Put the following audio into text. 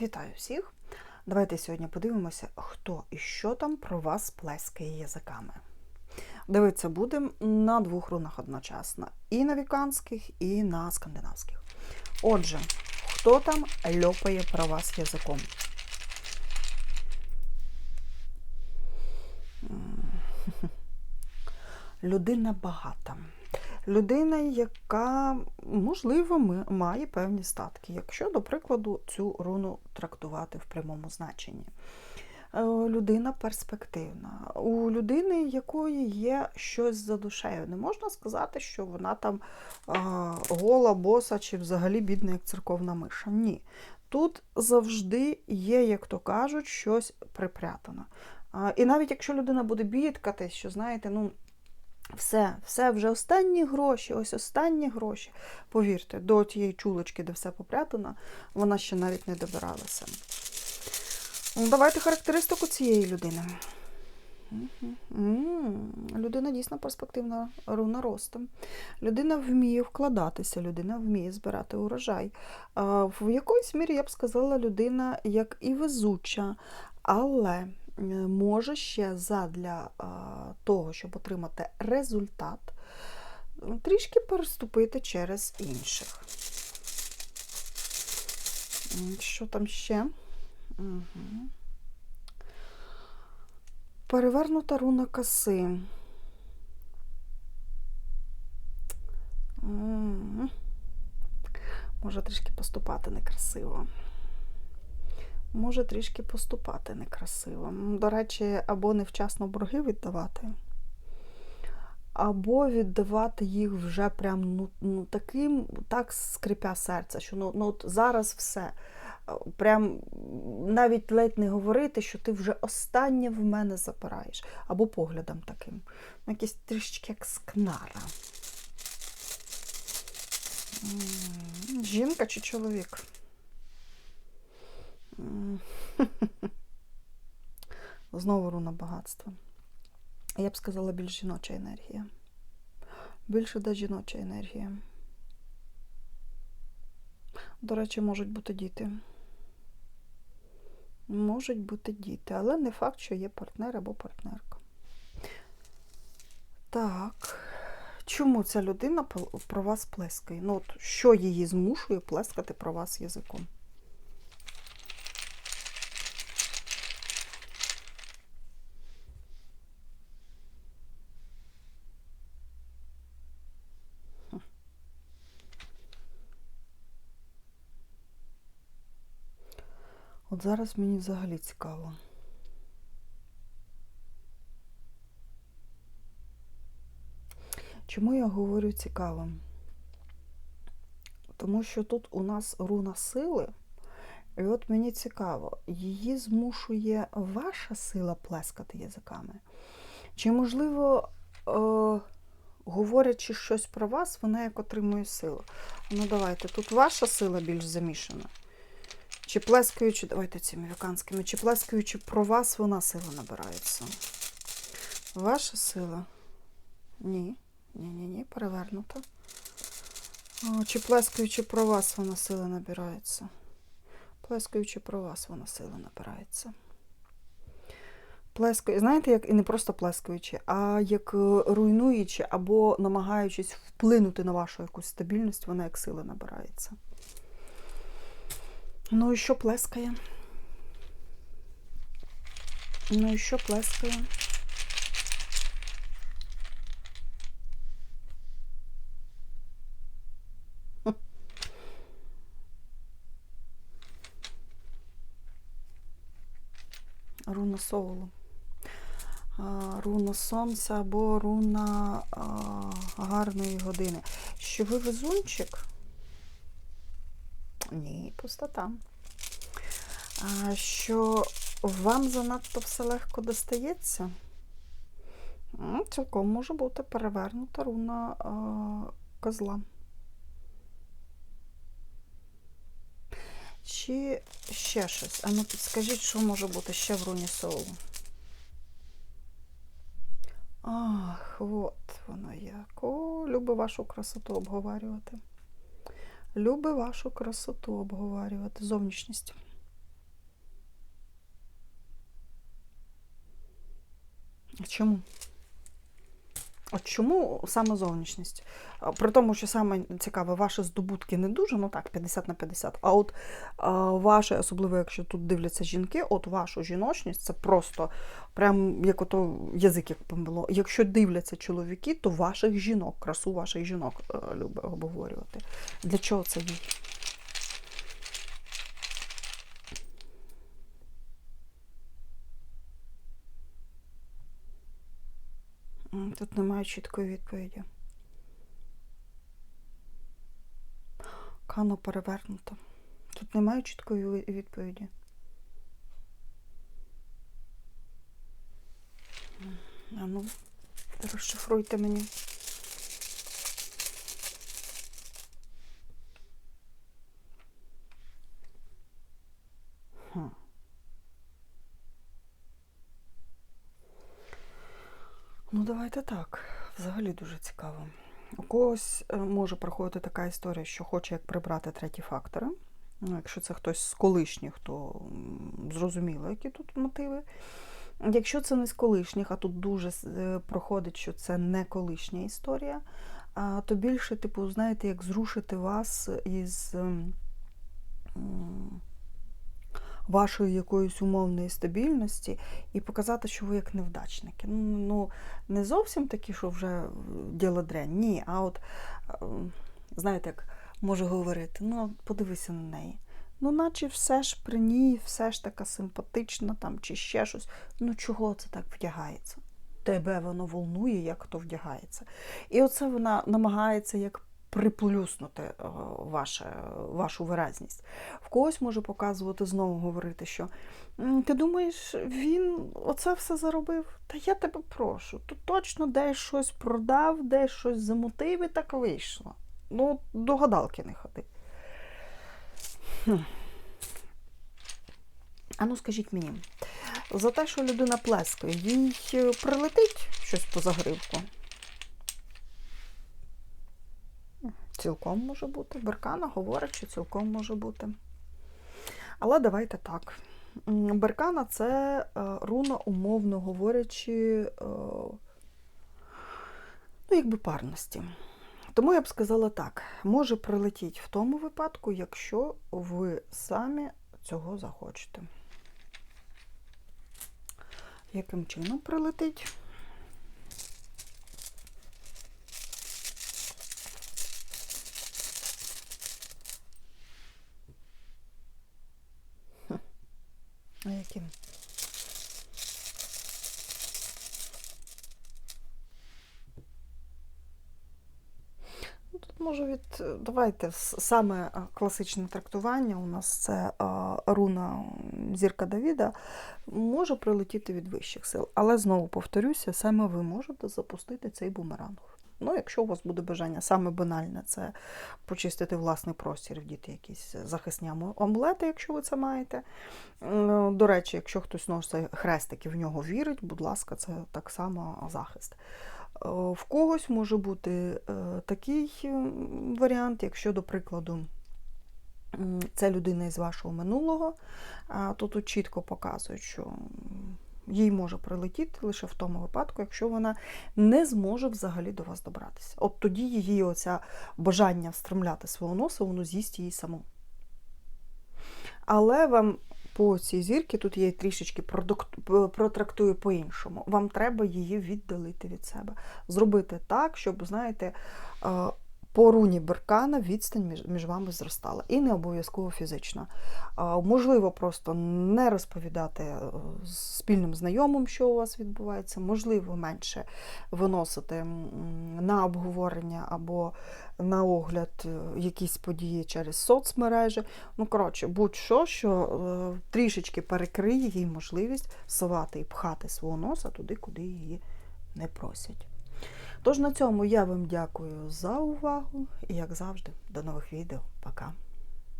Вітаю всіх! Давайте сьогодні подивимося, хто і що там про вас плескає язиками. Дивитися будемо на двох рунах одночасно: і на віканських, і на скандинавських. Отже, хто там льопає про вас язиком? Людина багата. Людина, яка, можливо, має певні статки, якщо, до прикладу, цю руну трактувати в прямому значенні. Е, Людина перспективна. У людини, якої є щось за душею. Не можна сказати, що вона там гола, боса чи взагалі бідна, як церковна миша. Ні. Тут завжди є, як то кажуть, щось припрятано. І навіть якщо людина буде бідкатись, що знаєте, ну. Все, все, вже останні гроші, ось останні гроші. Повірте, до тієї чулочки, де все попрятано, вона ще навіть не добиралася. Ну, Давайте характеристику цієї людини. Людина дійсно перспективна руна ростом. Людина вміє вкладатися, людина вміє збирати урожай. В якоїсь мірі я б сказала, людина як і везуча, але може ще задля того, щоб отримати результат, трішки переступити через інших. Що там ще? Угу. Перевернута руна коси. Може трішки поступати некрасиво. Може трішки поступати некрасиво. До речі, або невчасно борги віддавати, або віддавати їх вже прям ну, ну таким, так скрипя серце, що ну, ну от зараз все. Е, Прям навіть ледь не говорити, що ти вже останнє в мене забираєш. Або поглядом таким. Ну, Якийсь трішечки як скнара. Жінка чи чоловік? Знову руна багатства. Я б сказала, більш жіноча енергія. Більше да жіноча енергія. До речі, можуть бути діти. Можуть бути діти, але не факт, що є партнер або партнерка. Так. Чому ця людина про вас плескає? Ну, от, що її змушує плескати про вас язиком? От зараз мені взагалі цікаво. Чому я говорю цікаво? Тому що тут у нас руна сили, і от мені цікаво, її змушує ваша сила плескати язиками? Чи, можливо, е, говорячи щось про вас, вона як отримує силу? Ну, давайте, тут ваша сила більш замішана. Чи плескаючи, давайте цими віканськими, чи плескаючи про вас, вона сила набирається? Ваша сила? Ні. Ні, ні, ні, перевернута. Чи плескаючи про вас, вона сила набирається? Плескаючи про вас, вона сила набирається. Плескаю, знаєте, як і не просто плескаючи, а як е, руйнуючи або намагаючись вплинути на вашу якусь стабільність, вона як сила набирається. Ну і що плескає? Ну і що плескає? Руна Соулу. А, Руна сонця або руна а, гарної години. Що ви везунчик? Ні, пустота. А, що вам занадто все легко достається? Цілком може бути перевернута руна а, козла. Чи ще щось? А ну підскажіть, що може бути ще в руні соулу? Ах, от воно як. О, люби вашу красоту обговорювати. Люби вашу красоту обговорювати, зовнішність. Чому? От чому саме зовнішність? При тому, що саме цікаве, ваші здобутки не дуже, ну так, 50 на 50. А от ваше, особливо, якщо тут дивляться жінки, от вашу жіночність це просто прям як ото язик як помило. Якщо дивляться чоловіки, то ваших жінок, красу ваших жінок е, любить обговорювати. Для чого це їй? Тут немає чіткої відповіді. Кано перевернуто. Тут немає чіткої відповіді. А ну, розшифруйте мені. Ну, давайте так. Взагалі дуже цікаво. У когось е, може проходити така історія, що хоче як прибрати треті фактори. Ну, якщо це хтось з колишніх, то зрозуміло, які тут мотиви. Якщо це не з колишніх, а тут дуже е, проходить, що це не колишня історія, то більше, типу, знаєте, як зрушити вас із вашої якоїсь умовної стабільності і показати, що ви як невдачники. Ну, ну не зовсім такі, що вже е, діло дрянь, ні, а от, ем, знаєте, як можу говорити, ну, подивися на неї. Ну, наче все ж при ній, все ж така симпатична там, чи ще щось. Ну, чого це так вдягається? Тебе воно волнує, як хто вдягається. І оце вона намагається як приплюснути е, ваше, вашу виразність. В когось може показувати знову говорити, що ти думаєш, він оце все заробив? Та я тебе прошу, то точно десь щось продав, десь щось замутив і так вийшло. Ну, до гадалки не ходи. А ну скажіть мені, за те, що людина плескає, їй е, прилетить щось по загривку? Цілком може бути. Беркана говорить, що цілком може бути. Але давайте так. Беркана це е, руна, умовно говорячи, е, ну, якби парності. Тому я б сказала так: може прилетіть в тому випадку, якщо ви самі цього захочете. Яким чином прилетить? Ну, Тут може від. Давайте саме класичне трактування у нас це руна зірка Давіда може прилетіти від вищих сил. Але знову повторюся, саме ви можете запустити цей бумеранг. Ну, якщо у вас буде бажання, саме банальне це почистити власний простір, вдіти якісь захисні омлети, якщо ви це маєте. Е, До речі, якщо хтось носить хрестик і в нього вірить, будь ласка, це так само захист. Е, В когось може бути е, такий варіант, якщо, до прикладу, це людина із вашого минулого, то тут чітко показують, що їй може прилетіти лише в тому випадку, якщо вона не зможе взагалі до вас добратися. От тоді її оця бажання встромляти свого носа, воно з'їсть її саму. Але вам по цій зірці тут є трішечки протрактую по-іншому. Вам треба її віддалити від себе. Зробити так, щоб, знаєте, е, по руні Беркана відстань між, між вами зростала. І не обов'язково фізично. Е, Можливо, просто не розповідати е, спільним знайомим, що у вас відбувається, можливо, менше виносити на обговорення або на огляд е, якісь події через соцмережі. Ну, коротше, будь-що, що е, трішечки перекриє їй можливість совати і пхати свого носа туди, куди її не просять. Тож на цьому я вам дякую за увагу і, як завжди, до нових відео. Пока!